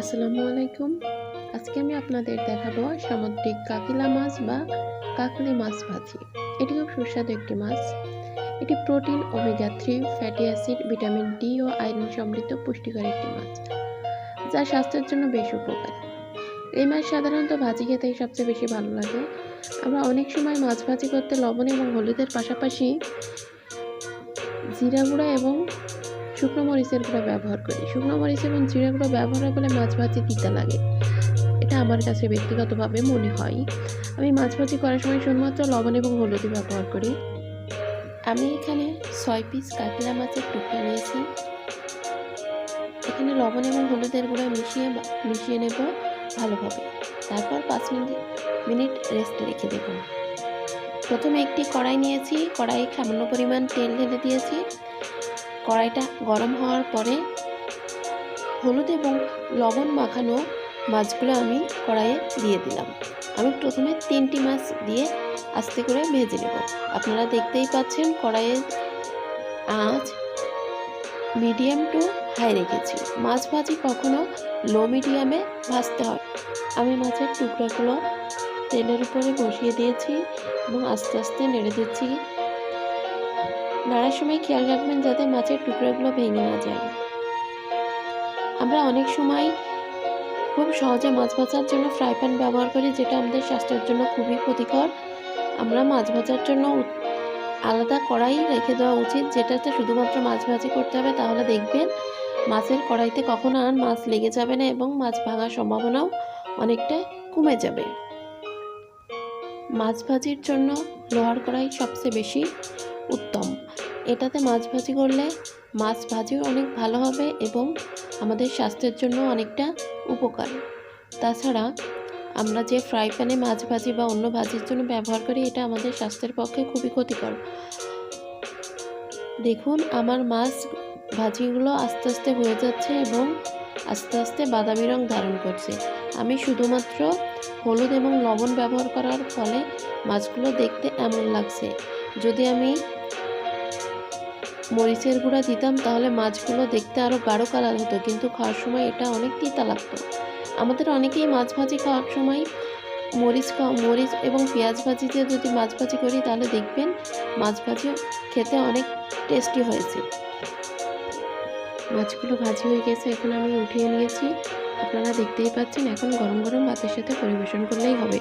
আসসালামু আলাইকুম। আজকে আমি আপনাদের দেখাবো সামুদ্রিক কাকিলা মাছ বা কাকলি মাছ ভাজি। এটি খুব সুস্বাদু একটি মাছ। এটি protein, omega three, fatty acid, vitamin D ও আয়রন সমৃদ্ধ পুষ্টিকর একটি মাছ, যা স্বাস্থ্যের জন্য বেশ উপকারী। এই মাছ সাধারণত ভাজি খেতেই সবচেয়ে বেশি ভালো লাগে। আমরা অনেক সময় মাছ ভাজি করতে লবণ এবং হলুদের পাশাপাশি জিরা গুঁড়া এবং শুকনো মরিচের গুঁড়ো ব্যবহার করি। শুকনো মরিচ এবং জিরা গুঁড়ো ব্যবহার করলে মাছ ভাজি তিতা লাগে। এটা আমার কাছে ব্যক্তিগতভাবে মনে হয়। আমি মাছ ভাজি করার সময় শুধুমাত্র লবণ এবং হলুদই ব্যবহার করি। আমি এখানে ছয় পিস কাতলা মাছের টুকরা নিয়েছি। এখানে লবণ এবং হলুদের গুঁড়ো মিশিয়ে মিশিয়ে নেব ভালোভাবে। তারপর পাঁচ মিনিট মিনিট রেস্টে রেখে দেব। প্রথমে একটি কড়াই নিয়েছি। কড়াইয়ে সামান্য পরিমাণ তেল ঢেলে দিয়েছি। কড়াইটা গরম হওয়ার পরে হলুদ এবং লবণ মাখানো মাছগুলো আমি কড়াইয়ে দিয়ে দিলাম। আমি প্রথমে তিনটি মাছ দিয়ে আস্তে করে ভেজে নেব। আপনারা দেখতেই পাচ্ছেন কড়াইয়ের আঁচ মিডিয়াম টু হাই রেখেছি। মাছ ভাজি কখনো লো মিডিয়ামে ভাজতে হয়। আমি মাছের টুকরাগুলো তেলের উপরে বসিয়ে দিয়েছি এবং আস্তে আস্তে নেড়ে দিচ্ছি নাড়ার সময় খেয়াল রাখবেন যাতে মাছের টুকরাগুলো ভেঙে না যায়। আমরা অনেক সময় খুব সহজে মাছ ভাজার জন্য ফ্রাই প্যান ব্যবহার করি, যেটা আমাদের স্বাস্থ্যের জন্য খুবই ক্ষতিকর। আমরা মাছ ভাজার জন্য আলাদা কড়াই রেখে দেওয়া উচিত, যেটাতে শুধুমাত্র মাছ ভাজি করতে হবে। তাহলে দেখবেন মাছের কড়াইতে কখনো আর মাছ লেগে যাবে না এবং মাছ ভাঙার সম্ভাবনাও অনেকটা কমে যাবে। মাছ ভাজির জন্য লোহার কড়াই সবচেয়ে বেশি উত্তম। এটাতে মাছ ভাজি করলে মাছ ভাজিও অনেক ভালো হবে এবং আমাদের স্বাস্থ্যের জন্য অনেকটা উপকার। তাছাড়া আমরা যে ফ্রাই প্যানে মাছ ভাজি বা অন্য ভাজির জন্য ব্যবহার করি, এটা আমাদের স্বাস্থ্যের পক্ষে খুবই ক্ষতিকর। দেখুন, আমার মাছ ভাজিগুলো আস্তে আস্তে হয়ে যাচ্ছে এবং আস্তে আস্তে বাদামি রং ধারণ করছে। আমি শুধুমাত্র হলুদ এবং লবণ ব্যবহার করার ফলে মাছগুলো দেখতে এমন লাগছে। যদি আমি মরিচের গুঁড়া দিতাম, তাহলে মাছগুলো দেখতে আরও গাঢ় কালার হতো, কিন্তু খাওয়ার সময় এটা অনেক তিতা লাগতো। আমাদের অনেকেই মাছ ভাজি খাওয়ার সময় মরিচ মরিচ এবং পেঁয়াজ ভাজি দিয়ে যদি মাছ ভাজি করি, তাহলে দেখবেন মাছ ভাজি খেতে অনেক টেস্টি হয়েছে। মাছগুলো ভাজি হয়ে গেছে, এখন আমি উঠিয়ে নিয়েছি। আপনারা দেখতেই পাচ্ছেন, এখন গরম গরম ভাতের সাথে পরিবেশন করলেই হবে।